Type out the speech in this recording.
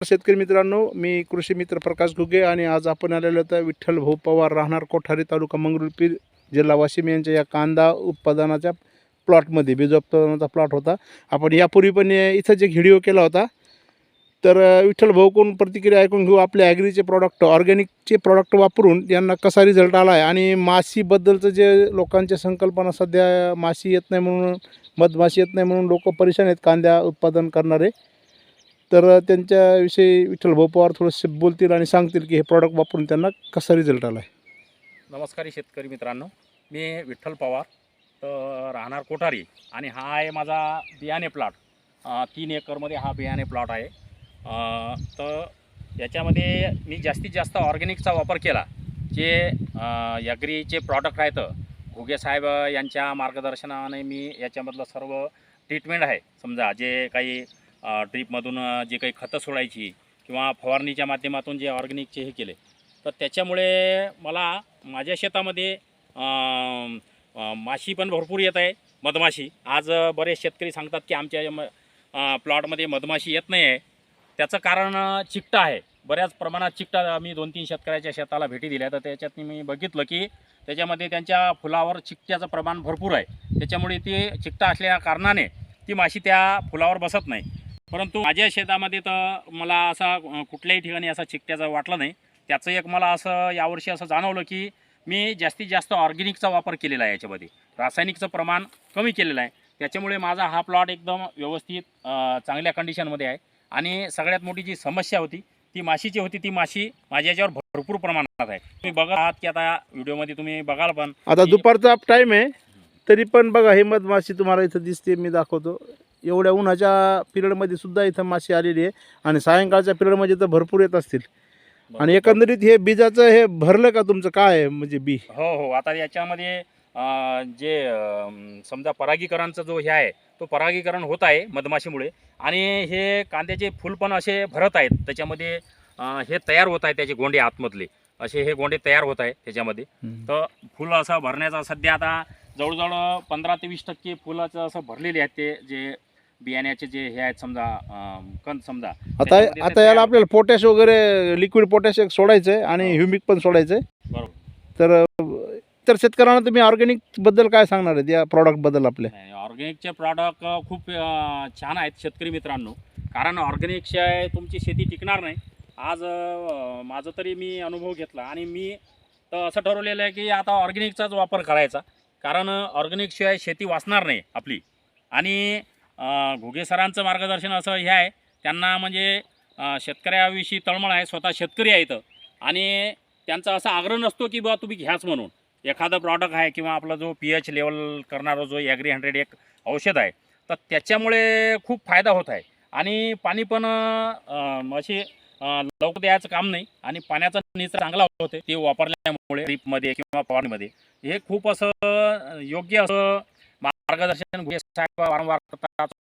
शेतकरी मित्रांनो मी कृषी मित्र प्रकाश घुगे आणि आज आपण आलेलो होतो विठ्ठल भाऊ पवार राहणार कोठारी तालुका मंगरुळपीर जिल्हा वाशिम यांच्या या कांदा उत्पादनाच्या प्लॉटमध्ये बीज उत्पादनाचा प्लॉट होता. आपण यापूर्वी पण अ, इथंच एक व्हिडिओ केला होता तर विठ्ठल भाऊकडून प्रतिक्रिया ऐकून घेऊ आपले ॲग्रीचे प्रॉडक्ट ऑर्गॅनिकचे प्रॉडक्ट वापरून यांना कसा रिझल्ट आला आहे आणि माशीबद्दलचं जे लोकांच्या संकल्पना सध्या माशी येत नाही म्हणून मधमाशी येत नाही म्हणून लोक परेशान आहेत कांद्या उत्पादन करणारे. तर त्यांच्याविषयी विठ्ठल भोपवार पवार थोडंसे बोलतील आणि सांगतील की हे प्रॉडक्ट वापरून त्यांना कसा रिझल्ट आला आहे नमस्कारी शेतकरी मित्रांनो. मी विठ्ठल पवार तर राहणार कोठारी आणि हा आहे माझा बियाणे प्लॉट तीन एकरमध्ये हा बियाणे प्लॉट आहे. तर याच्यामध्ये मी जास्तीत जास्त ऑर्गॅनिकचा वापर केला जे ॲग्रीचे प्रॉडक्ट आहेत. घुगे साहेब यांच्या मार्गदर्शनाने मी याच्यामधलं सर्व ट्रीटमेंट आहे. समजा जे काही ड्रीपमधून जे काही खतं सोडायची किंवा फवारणीच्या माध्यमातून जे ऑर्गॅनिकचे हे केले तर त्याच्यामुळे मला माझ्या शेतामध्ये माशी पण भरपूर येत आहे मधमाशी. आज बरेच शेतकरी सांगतात की आमच्या म प्लॉटमध्ये मधमाशी येत नाही आहे. त्याचं कारण चिकटा आहे. बऱ्याच प्रमाणात चिकटा मी दोन तीन शेतकऱ्याच्या शेताला भेटी दिल्या. तर त्याच्यात मी बघितलं की त्याच्यामध्ये त्यांच्या फुलावर चिकट्याचं प्रमाण भरपूर आहे. त्याच्यामुळे ती चिकटा असल्या कारणाने ती माशी त्या फुलावर बसत नाही. परंतु माझ्या शेतामध्ये तर मला असा कुठल्याही ठिकाणी असा चिकट्याचा वाटला नाही. त्याचं एक मला असं यावर्षी असं जाणवलं की मी जास्तीत जास्त ऑर्गॅनिकचा वापर केलेला आहे याच्यामध्ये. रासायनिकचं प्रमाण कमी केलेलं आहे. त्याच्यामुळे माझा हा प्लॉट एकदम व्यवस्थित चांगल्या कंडिशनमध्ये आहे. आणि सगळ्यात मोठी जी समस्या होती ती माशीची होती. ती माशी माझ्या याच्यावर भरपूर प्रमाणात आहे. तुम्ही बघा आहात की आता व्हिडिओमध्ये तुम्ही बघाल पण आता दुपारचा टाईम आहे तरी पण बघा हे मधमाशी तुम्हाला इथं दिसते मी दाखवतो. एवढ्या उन्हाच्या पिरियडमध्ये सुद्धा इथं माशी आलेली आहे. आणि सायंकाळच्या पिरियडमध्ये तर भरपूर येत असतील. आणि एकंदरीत हे बीजाचं हे भरलं का तुमचं? काय आहे म्हणजे बी? हो हो. आता याच्यामध्ये अं, जे अं, समजा परागीकरणचा जो हे आहे तो परागीकरण होत आहे मधमाशीमुळे. आणि हे कांद्याचे फुल पण असे भरत आहेत. त्याच्यामध्ये अं, हे तयार होत आहे त्याचे गोंडे आतमधले. असे हे गोंडे तयार होत आहे त्याच्यामध्ये. तर फुल असं भरण्याचा सध्या आता जवळजवळ पंधरा ते वीस टक्के फुलाचं असं भरलेले आहेत ते जे बियाण्याचे जे हे आहेत समजा कण समजा आता त्याच्यामध्ये आता ते याला तयार- आपल्याला पोटॅश वगैरे लिक्विड पोटॅश एक सोडायचं आहे आणि हो. ह्युमिक पण सोडायचं आहे बरोबर. तर तर शेतकऱ्यांना तुम्ही ऑर्गॅनिकबद्दल काय सांगणार आहेत या प्रॉडक्टबद्दल आपल्या? नाही ऑर्गॅनिकचे प्रॉडक्ट खूप अ, छान आहेत शेतकरी मित्रांनो. कारण ऑर्गॅनिकशिवाय तुमची शेती टिकणार नाही. आज अ, माझं तरी मी अनुभव घेतला आणि मी तर असं ठरवलेलं आहे की आता ऑर्गॅनिकचाच वापर करायचा. कारण ऑर्गॅनिकशिवाय शेती वाचणार नाही आपली. आणि घुगेसरांचं घुगे सरांचं मार्गदर्शन असं हे आहे. त्यांना म्हणजे शेतकऱ्याविषयी तळमळ आहे स्वतः शेतकरी आहे इथं आणि त्यांचा असा आग्रह नसतो की बा तुम्ही घ्याच म्हणून. एखादं प्रॉडक्ट आहे किंवा आपला जो पी एच लेवल करणारा जो ॲग्री हंड्रेड एक औषध आहे तर त्याच्यामुळे खूप फायदा होत आहे. आणि पाणी पण असे अशी लवकर द्यायचं काम नाही. आणि पाण्याचा निचरा चांगला होते. ते वापरल्यामुळे ड्रीपमध्ये किंवा फवारणीमध्ये हे खूप असं योग्य असं मार्गदर्शन घुगे साहेब वारंवार करतात